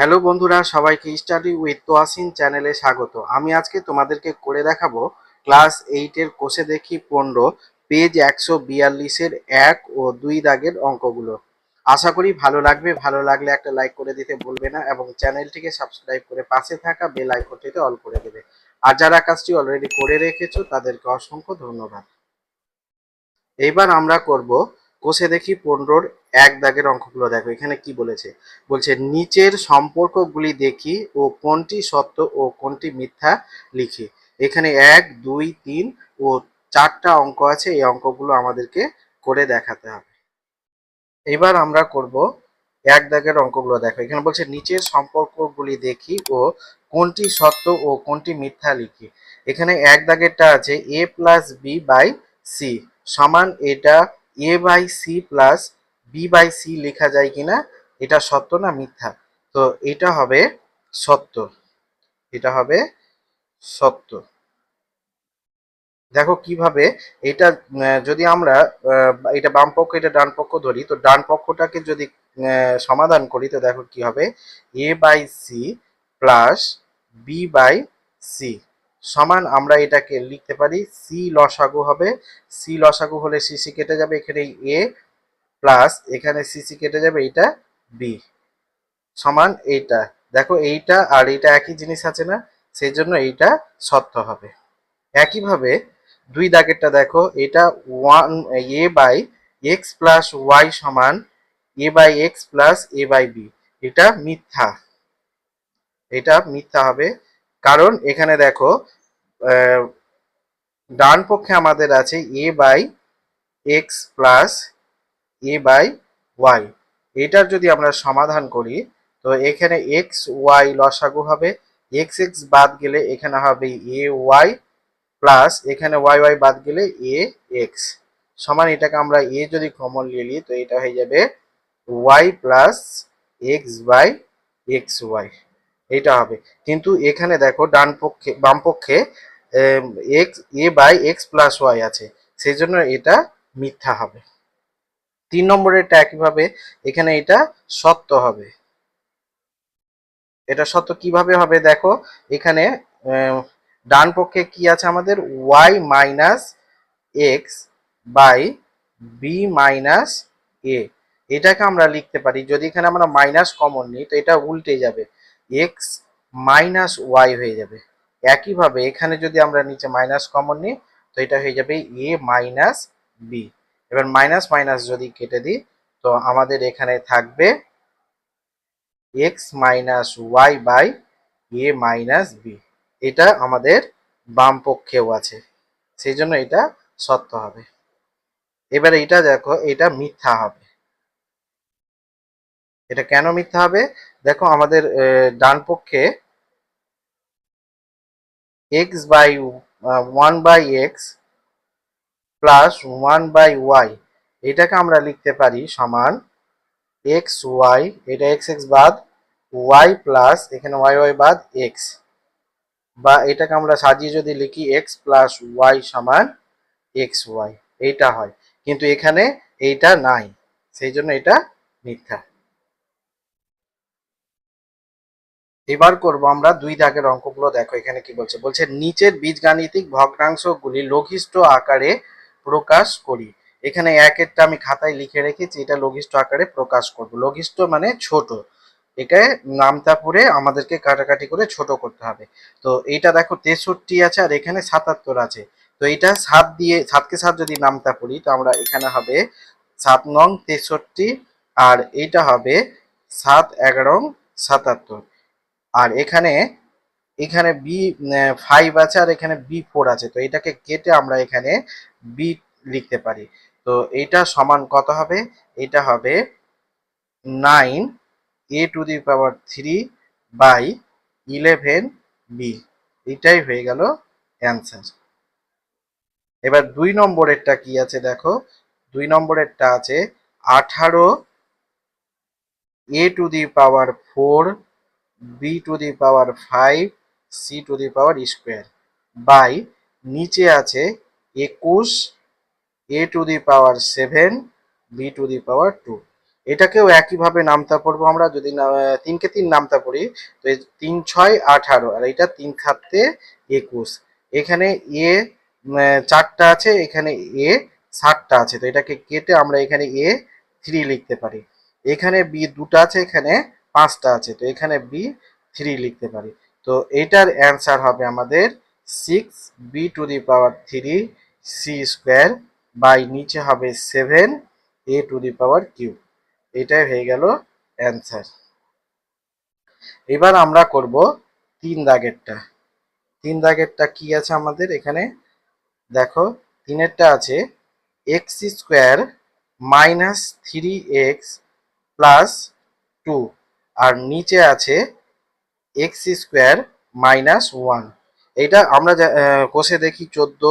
Hello বন্ধুরা, সবাইকে study with Toyasin চ্যানেলে স্বাগত। আমি আজকে তোমাদেরকে করে দেখাবো ক্লাস এইটের কোষে দেখি পনেরো, পেজ একশো বিয়াল্লিশের এক ও দুই দাগের অঙ্কগুলো। আশা করি ভালো লাগবে, ভালো লাগলে একটা লাইক করে দিতে ভুলবে না এবং চ্যানেলটিকে সাবস্ক্রাইব করে পাশে থাকা বেল আইকনটিতে অল করে দেবে। আর যারা কাজটি অলরেডি করে রেখেছো, তাদেরকে অসংখ্য ধন্যবাদ। এইবার আমরা করব কোষে দেখি পনেরোর এক দাগের অঙ্কগুলো দেখো, এখানে কি বলেছে? বলছে, নিচের সম্পর্কগুলি দেখি ও কোনটি সত্য ও কোনটি মিথ্যা লিখি। এখানে এক, দুই, তিন ও চারটা অঙ্ক আছে, এই অঙ্কগুলো আমাদেরকে করে দেখাতে হবে। এবার আমরা করব এক দাগের অঙ্কগুলো দেখো, এখানে বলছে, নিচের সম্পর্কগুলি দেখি ও কোনটি সত্য ও কোনটি মিথ্যা লিখি। এখানে এক দাগেরটা আছে, A plus B by C. সমান এটা A by C plus B by C লেখা যায় কিনা, এটা সত্য না মিথ্যা? তো এটা হবে সত্য। এটা হবে সত্য। দেখো কীভাবে এটা যদি আমরা এটা বাম পক্ষ, এটা ডান পক্ষ ধরি, তো ডান পক্ষটাকে যদি সমাধান করি, তো দেখো কি হবে? A by c plus b by c সমান আমরা এটাকে লিখতে পারি সি লসাগু হবে। সি লসাগু হলে সিসি কেটে যাবে এখানে এ প্লাস এখানে সিসি কেটে যাবে এটা বি সমান এইটা। দেখো এইটা আর এইটা একই জিনিস আছে না সেই জন্য এইটা সত্য হবে। একইভাবে দুই দাগেরটা দেখো, এটা one a by x plus y সমান a by x plus a by b এটা মিথ্যা। এটা মিথ্যা হবে। কারণ এখানে দেখো ডান পক্ষে আমাদের আছে a by x plus a by y এটার যদি আমরা সমাধান করি, তো এখানে এক্স ওয়াই লসাগু হবে। এক্স এক্স বাদ গেলে এখানে হবে এ ওয়াই প্লাস এখানে ওয়াই ওয়াই বাদ গেলে এ এক্স সমান এটাকে আমরা এ যদি কমন নিয়ে নিই, তো এটা হয়ে যাবে y plus x by x y এইটা হবে। কিন্তু এখানে দেখো, ডান পক্ষে, বাম পক্ষে x a by x plus y আছে। সেই জন্য এটা মিথ্যা হবে। তিন নম্বরেরটা একইভাবে এখানে এটা সত্য হবে। এটা সত্য কীভাবে হবে দেখো, এখানে ডান পক্ষে কি আছে আমাদের? Y minus x by b minus a এটাকে আমরা লিখতে পারি। যদি এখানে আমরা মাইনাস কমন নিই, তো এটা উল্টে যাবে। এক্স মাইনাস ওয়াই হয়ে যাবে। একইভাবে এখানে যদি আমরা নিচে মাইনাস কমন নিই, তো এটা হয়ে যাবে এ মাইনাস বি এবার মাইনাস মাইনাস যদি কেটে দিই, তো আমাদের এখানে থাকবে x minus y by a minus b এটা আমাদের বাম পক্ষেও আছে, সেই জন্য এটা সত্য হবে। এবারে এটা দেখো, এটা মিথ্যা হবে। এটা কেন মিথ্যা হবে? দেখো আমাদের ডান পক্ষে x by one by x plus one by y এটাকে আমরা লিখতে পারি সমান এক্স ওয়াই এটা এক্স এক্স বাদ ওয়াই প্লাস এখানে ওয়াই ওয়াই বাদ এক্স বা এটাকে আমরা সাজিয়ে যদি লিখি এক্স প্লাস ওয়াই সমান এক্স ওয়াই এইটা হয়। কিন্তু এখানে এইটা নাই সেই জন্য এটা মিথ্যা। এবার করব আমরা দুই দাগের অঙ্কগুলো, দেখো এখানে কি বলছে? বলছে, নিচের বীজগাণিতিক ভগ্নাংশগুলি লঘিষ্ঠ আকারে প্রকাশ করি। এখানে একেরটা আমি খাতায় লিখে রেখেছি, এটা লঘিষ্ঠ আকারে প্রকাশ করব। লঘিষ্ঠ মানে ছোট। একে নামতা পড়ে আমাদেরকে কাটাকাটি করে ছোট করতে হবে। তো এইটা দেখো তেষট্টি আছে আর এখানে সাতাত্তর আছে। তো এটা সাত দিয়ে, সাতকে সাত যদি নামতা পড়ি তো আমরা এখানে হবে সাত নং তেষট্টি আর এইটা হবে সাত এগারো সাতাত্তর। আর এখানে এখানে বি ফাইভ আছে আর এখানে বি ফোর আছে। তো এটাকে কেটে আমরা এখানে বি লিখতে পারি। তো এইটা সমান কত হবে? এটা হবে nine a to the power three by eleven b এটাই হয়ে গেল অ্যান্সার এবার দুই নম্বরেরটা কি আছে দেখো? দুই নম্বরেরটা আছে আঠারো a to the power four b to the power five c to the power square by নিচে আছে একুশ a to the power seven b to the power two এটাকেও একইভাবে নামতা পড়ব আমরা, যদি তিনকে তিন নামতা পড়ি, তো তিন ছয় আঠারো, আর এটা তিন খাতে একুশ। এখানে এ চারটা আছে, এখানে এ সাতটা আছে, তো এটাকে কেটে আমরা এখানে এ থ্রি লিখতে পারি। এখানে বি দুটো আছে, এখানে পাঁচটা আছে, তো এখানে বি থ্রি লিখতে পারি। তো এটার অ্যান্সার হবে আমাদের six b to the power three c square by নিচে হবে seven a to the power cube এটাই হয়ে গেল অ্যান্সার এবার আমরা করব তিন দাগেরটা। তিন দাগেরটা কি আছে আমাদের এখানে? দেখো, তিনেরটা আছে x square minus three x plus two আর নিচে আছে এক্স স্কোয়ার মাইনাস ওয়ান এটা আমরা কোষে দেখি চোদ্দ,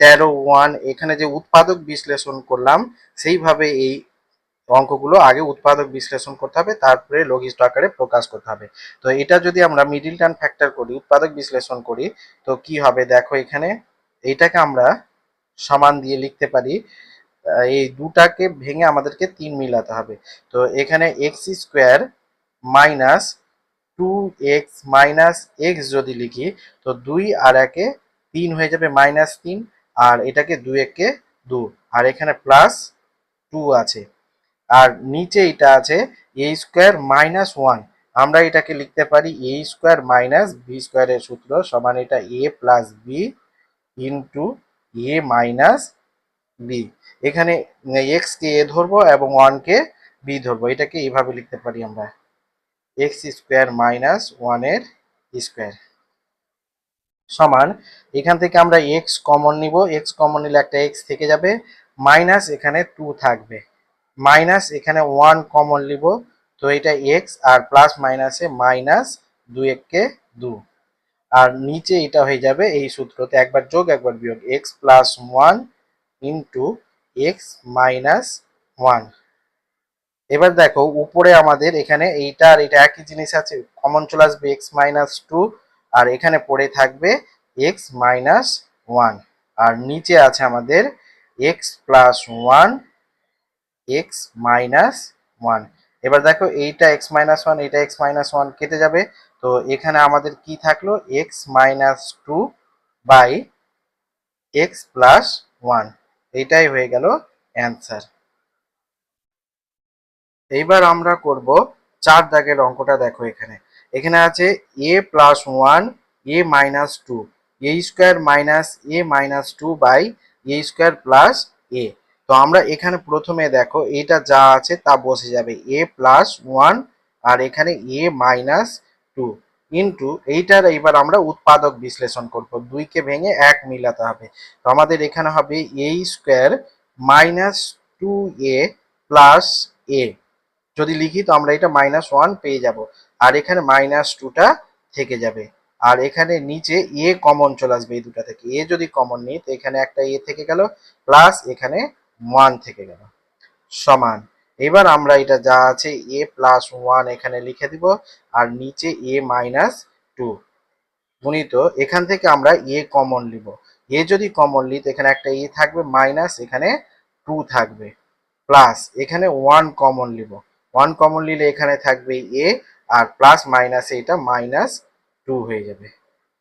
তেরো ওয়ান এখানে যে উৎপাদক বিশ্লেষণ করলাম, সেইভাবে এই অঙ্কগুলো আগে উৎপাদক বিশ্লেষণ করতে হবে, তারপরে লঘিষ্ঠ আকারে প্রকাশ করতে হবে। তো এটা যদি আমরা মিডিল টার্ম ফ্যাক্টর করি, উৎপাদক বিশ্লেষণ করি, তো কি হবে দেখো এখানে? এইটাকে আমরা সমান দিয়ে লিখতে পারি এই দুটাকে ভেঙে আমাদেরকে তিন মিলাতে হবে। তো এখানে x square minus two x minus x যদি লিখি, তো দুই আর একে তিন হয়ে যাবে মাইনাস তিন, আর এটাকে দুই একে দু আর এখানে প্লাস টু আছে। আর নিচে এটা আছে এ স্কোয়ার মাইনাস ওয়ান আমরা এটাকে লিখতে পারি এ স্কোয়ার মাইনাস বি স্কোয়ারের সূত্র সমান এটা a plus b into a minus b এখানে এক্স কে এ ধরবো এবং ওয়ান কে বি ধরবো। এটাকে এইভাবে লিখতে পারি আমরা। এক্স স্কোয়ার মাইনাস ওয়ানের স্কোয়ার সমান, এখান থেকে আমরা এক্স কমন নিব এক্স কমন নিলে একটা এক্স থেকে যাবে মাইনাস এখানে টু থাকবে। মাইনাস এখানে ওয়ান কমন নিব, তো এটা এক্স আর প্লাস মাইনাসে মাইনাস দুই এককে দু। আর নিচে এটা হয়ে যাবে এই সূত্রতে, একবার যোগ, একবার বিয়োগ x plus one into x minus one এবার দেখো, উপরে আমাদের এখানে এইটা আর এটা একই জিনিস আছে। কমন চলে আসবে এক্স মাইনাস টু আর এখানে পড়ে থাকবে এক্স মাইনাস ওয়ান আর নিচে আছে আমাদের x plus one x minus one এবার দেখো, এইটা এক্স মাইনাস ওয়ান এইটা এক্স মাইনাস ওয়ান কেটে যাবে। তো এখানে আমাদের কি থাকল? X minus two by x plus one এইটাই হয়ে গেল অ্যান্সার এইবার আমরা করব চার দাগের অঙ্কটা দেখো এখানে। এখানে আছে a plus one a minus two a square minus a minus two by a square plus a তো আমরা এখানে প্রথমে দেখো, এটা যা আছে তা বসে যাবে এ প্লাস ওয়ান আর এখানে এ মাইনাস টু ইন্টু এইটার এইবার আমরা উৎপাদক বিশ্লেষণ করব, দুইকে ভেঙে এক মিলাতে হবে। তো আমাদের এখানে হবে a square minus two a plus a যদি লিখি তো আমরা এটা মাইনাস ওয়ান পেয়ে যাব। আর এখানে মাইনাস টুটা থেকে যাবে। আর এখানে নিচে এ কমন চলে আসবে এই দুটা থেকে। এ যদি কমন নিই, তো এখানে একটা এ থেকে গেল প্লাস এখানে ওয়ান থেকে গেল। সমান। এবার আমরা এটা যা আছে এ প্লাস ওয়ান এখানে লিখে দিব, আর নিচে এ মাইনাস টু গুণিত, এখান থেকে আমরা এ কমন নিব এ যদি কমন নিই তো এখানে একটা এ থাকবে মাইনাস এখানে টু থাকবে। প্লাস এখানে ওয়ান কমন নিব ওয়ান কমন নিলে এখানে থাকবে এ আর প্লাস মাইনাসে এটা মাইনাস টু হয়ে যাবে।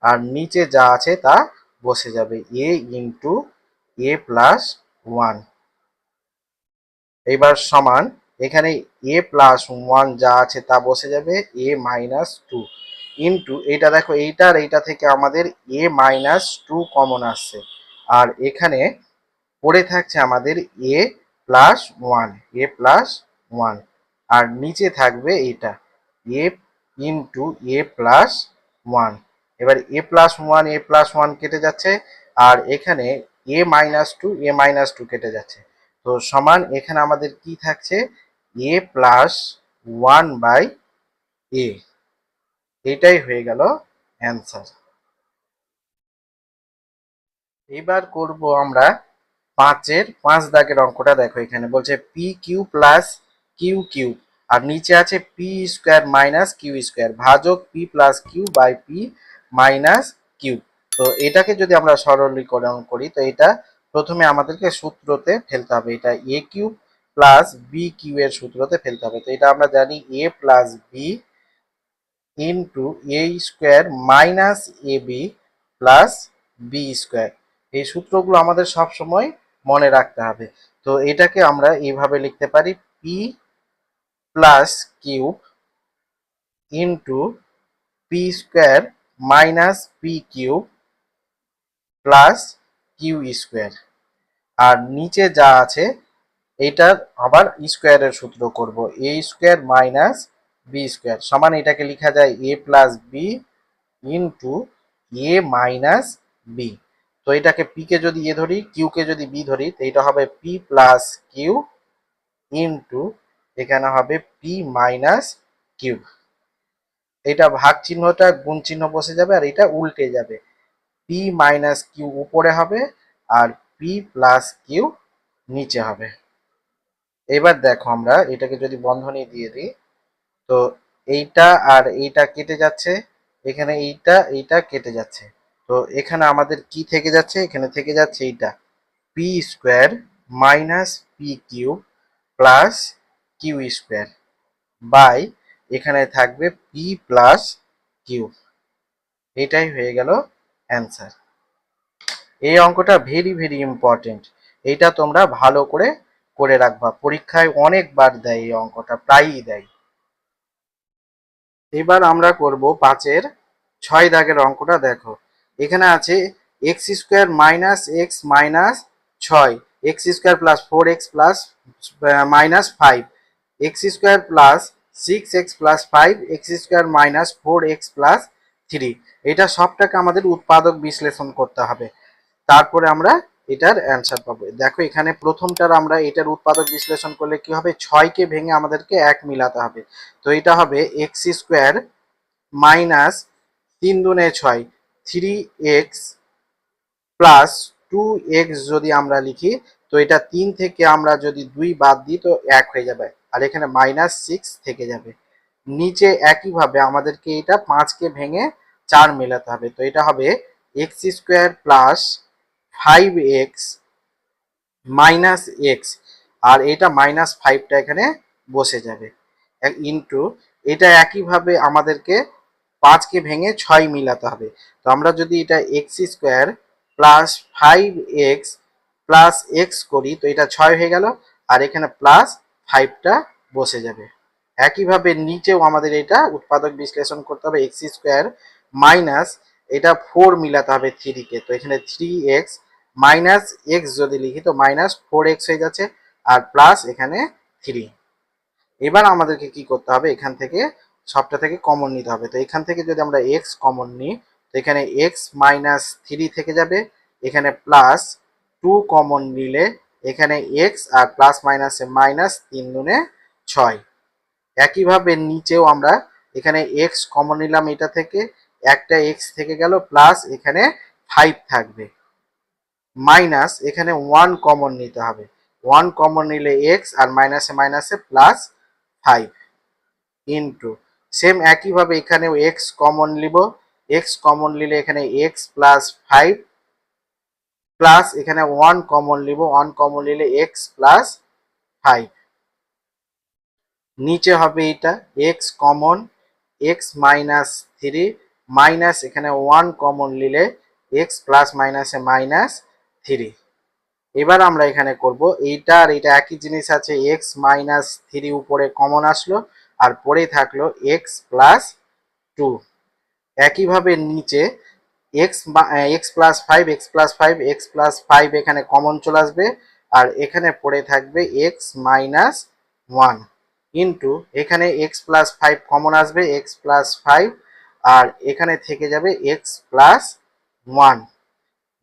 আর নিচে যা আছে তা বসে যাবে। A into a plus one এবার সমান, এখানে এ প্লাস ওয়ান যা আছে তা বসে যাবে। এ মাইনাস টু ইন্টু এইটা দেখো, এইটা আর এইটা থেকে আমাদের এ মাইনাস টু কমন আসছে। আর এখানে পড়ে থাকছে আমাদের a plus one a plus one আর নিচে থাকবে এটা a into a plus one এবার a plus one a plus one কেটে যাচ্ছে, আর এখানে a minus two a minus two কেটে যাচ্ছে। তো সমান এখানে আমাদের কি থাকছে? A plus one by a এটাই হয়ে গেল অ্যান্সার এবার করব আমরা পাঁচের, পাঁচ দাগের অঙ্কটা দেখো এখানে। বলছে p q plus q q আর নিচে আছে p square minus q square ভাজক p plus q by p minus q তো এটাকে যদি আমরা সরলীকরণ করি, তো এটা প্রথমে আমাদেরকে সূত্রতে ফেলতে হবে। এটা a cube plus b cube এর সূত্রতে ফেলতে হবে। তো এটা আমরা জানি a plus b into a square minus a b plus b square এই সূত্রগুলো আমাদের সব সময় মনে রাখতে হবে। তো এটাকে আমরা এইভাবে লিখতে পারি p plus cube into p square minus p cube plus q square আর নিচে যা আছে এইটার আবার স্কোয়ারের সূত্র করব। A square minus b square সমান এটাকে লেখা যায় a plus b into a minus b তো এটাকে পি কে যদি এ ধরি কিউ কে যদি বি ধরি, তো এটা হবে পি প্লাস কিউ ইন্টু এখানে হবে পি মাইনাস কিউ এটা ভাগ চিহ্নটা গুণ চিহ্ন বসে যাবে আর এটা উল্টে যাবে। পি মাইনাস কিউ উপরে হবে আর পি প্লাস কিউ নিচে হবে। এবার দেখো আমরা এটাকে যদি বন্ধনী দিয়ে দিই, তো এইটা আর এইটা কেটে যাচ্ছে, এখানে এইটা এইটা কেটে যাচ্ছে। তো এখানে আমাদের কি থেকে যাচ্ছে? এখানে থেকে যাচ্ছে এইটা। P square minus p q plus q square by এখানে থাকবে পি প্লাস কিউ এটাই হয়ে গেল অ্যান্সার এই অঙ্কটা ভেরি ভেরি ইম্পর্টেন্ট এইটা তোমরা ভালো করে করে রাখবা। পরীক্ষায় অনেকবার দেয় এই অঙ্কটা, প্রায়ই দেয়। এবার আমরা করব পাঁচের ছয় দাগের অঙ্কটা দেখো। এখানে আছে x square minus x minus ছয়। X square plus four x plus minus five x square plus six x plus five x square minus four x plus three এটা সবটাকে আমাদের উৎপাদক বিশ্লেষণ করতে হবে। তারপরে আমরা এটার অ্যান্সার পাবো। দেখো এখানে প্রথমটার আমরা এটার উৎপাদক বিশ্লেষণ করলে কি হবে? ছয়কে ভেঙে আমাদেরকে এক মিলাতে হবে। তো এটা হবে এক্স স্কোয়ার মাইনাস তিন দুনে ছয় three x plus two x যদি আমরা লিখি, তো এটা তিন থেকে আমরা যদি দুই বাদ দিই, তো এক হয়ে যাবে। আর এখানে মাইনাস সিক্স থেকে যাবে। নিচে একইভাবে আমাদেরকে এটা পাঁচকে ভেঙে চার মেলাতে হবে। তো এটা হবে x square plus five x minus x আর এটা মাইনাস ফাইভটা এখানে বসে যাবে। ইন্টু এটা একইভাবে আমাদেরকে পাঁচকে ভেঙে ছয় মিলাতে হবে। তো আমরা যদি এটা x square plus five x plus x করি, তো এটা ছয় হয়ে গেল। আর এখানে প্লাস ফাইভটা বসে যাবে। একইভাবে নিচেও আমাদের এটা উৎপাদক বিশ্লেষণ করতে হবে এক্স স্কোয়ার মাইনাস এটা ফোর মিলাতে হবে থ্রিকে তো এখানে থ্রি এক্স মাইনাস এক্স যদি লিখি তো মাইনাস ফোর এক্স হয়ে যাচ্ছে আর প্লাস এখানে থ্রি এবার আমাদেরকে কি করতে হবে? এখান থেকে সবটা থেকে কমন নিতে হবে। তো এখান থেকে যদি আমরা এক্স কমন নিই, তো এখানে এক্স মাইনাস থ্রি থেকে যাবে। এখানে প্লাস টু কমন নিলে এখানে এক্স আর প্লাস মাইনাসে মাইনাস তিন দুনে ছয়। একইভাবে নিচেও আমরা এখানে এক্স কমন নিলাম এটা থেকে, একটা এক্স থেকে গেল প্লাস এখানে ফাইভ থাকবে। মাইনাস এখানে ওয়ান কমন নিতে হবে। ওয়ান কমন নিলে এক্স আর মাইনাসে মাইনাসে প্লাস ফাইভ ইন্টু সেম একইভাবে এখানেও এক্স কমন নিব। এক্স কমন নিলে এখানে এক্স প্লাস ফাইভ প্লাস এখানে ওয়ান কমন নিব ওয়ান কমন নিলে এক্স প্লাস ফাইভ নিচে হবে এটা x common x minus three minus এখানে ওয়ান কমন নিলে এক্স প্লাস মাইনাসে মাইনাস থ্রি এবার আমরা এখানে করব, এইটা আর এটা একই জিনিস আছে এক্স মাইনাস থ্রি উপরে কমন আসলো, আর পরে থাকল এক্স প্লাস টু একইভাবে নিচে x x plus five x plus five x plus five এখানে কমন চলে আসবে। আর এখানে পড়ে থাকবে এক্স মাইনাস ওয়ান ইন্টু এখানে এক্স প্লাস ফাইভ কমন আসবে এক্স প্লাস ফাইভ আর এখানে থেকে যাবে এক্স প্লাস ওয়ান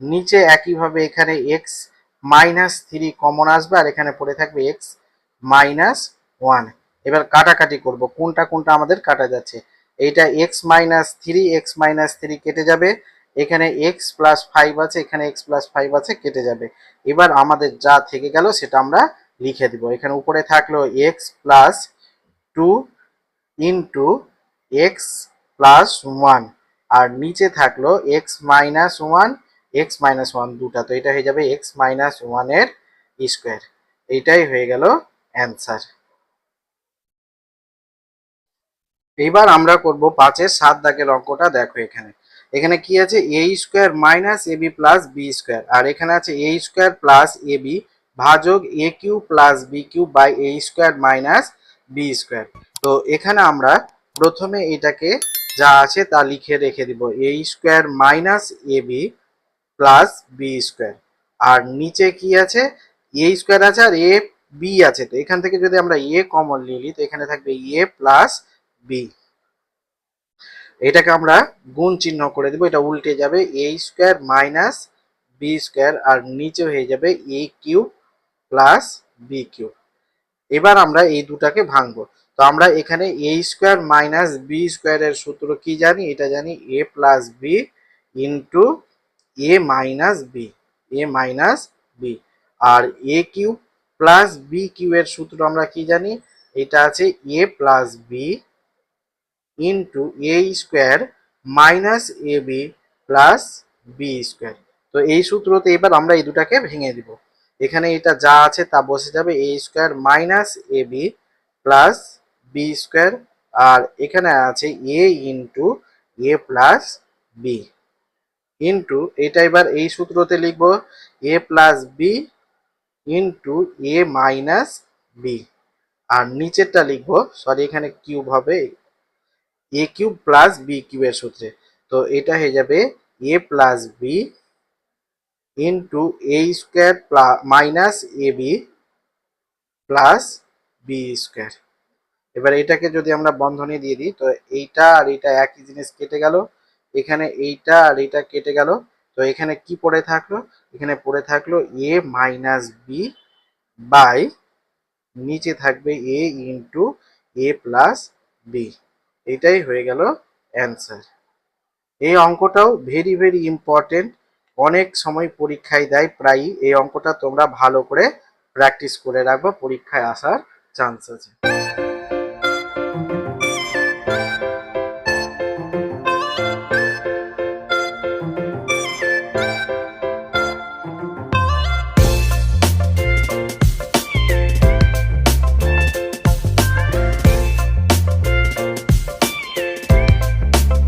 নিচে একইভাবে এখানে এক্স মাইনাস থ্রি কমন আসবে, আর এখানে পড়ে থাকবে এক্স মাইনাস ওয়ান এবার কাটাকাটি করব, কোনটা কোনটা আমাদের কাটা যাচ্ছে। এইটা x minus three x minus three কেটে যাবে। এখানে এক্স প্লাস ফাইভ আছে, এখানে এক্স প্লাস ফাইভ আছে, কেটে যাবে। এবার আমাদের যা থেকে গেল সেটা আমরা লিখে দিব। এখানে উপরে থাকল x plus two into x plus one আর নিচে থাকল x minus one x minus one দুটা। তো এটা হয়ে যাবে এক্স মাইনাস ওয়ানের স্কোয়ার এইটাই হয়ে গেল অ্যান্সার এইবার আমরা করব পাঁচের সাত দাগের অঙ্কটা, দেখো এখানে। এখানে কি আছে? A square minus a b plus b square আর এখানে আছে a square plus a b ভাজক a cube plus b cube by a square minus b square তো এখানে আমরা প্রথমে এটাকে যা আছে তা লিখে রেখে দিব। A square minus a b plus b square আর নিচে কি আছে? এ স্কোয়ার আছে আর এ বি আছে। তো এখান থেকে যদি আমরা এ কমন নিই, তো এখানে থাকবে এ প্লাস বি এটাকে আমরা গুণ চিহ্ন করে দেবো। এটা উল্টে যাবে a square minus b square আর নিচে হয়ে যাবে a cube plus b cube এবার আমরা এই দুটাকে ভাঙবো। তো আমরা এখানে এ স্কোয়ার মাইনাস বি স্কোয়ারের সূত্র কি জানি? এটা জানি a plus b into a minus b a minus b R a cube plus b cube এর সূত্র আমরা কি জানি? এটা আছে a plus b into a square minus a b plus b square তো এই সূত্রতে এবার আমরা এই দুটাকে ভেঙে দিব। এখানে এটা যা আছে তা বসে যাবে a square minus a b plus b square আর এখানে আছে a into a plus b into এটা এবার এই সূত্রতে লিখব a plus b into a minus b আর নিচেরটা লিখব সরি এখানে কিউব হবে এ কিউব প্লাস বি কিউবের সূত্রে। তো এটা হয়ে যাবে a plus b into a square minus a b plus b square এবার এটাকে যদি আমরা বন্ধনী দিয়ে দিই, তো এইটা আর এইটা একই জিনিস কেটে গেল। এখানে এইটা আর এইটা কেটে গেল। তো এখানে কি পড়ে থাকল? এখানে পড়ে থাকল এ মাইনাস বি বাই নিচে থাকবে a into a plus b এটাই হয়ে গেল অ্যান্সার এই অঙ্কটাও ভেরি ভেরি ইম্পর্টেন্ট অনেক সময় পরীক্ষায় দেয়, প্রায়ই এই অঙ্কটা তোমরা ভালো করে প্র্যাকটিস করে রাখবে, পরীক্ষায় আসার চান্স আছে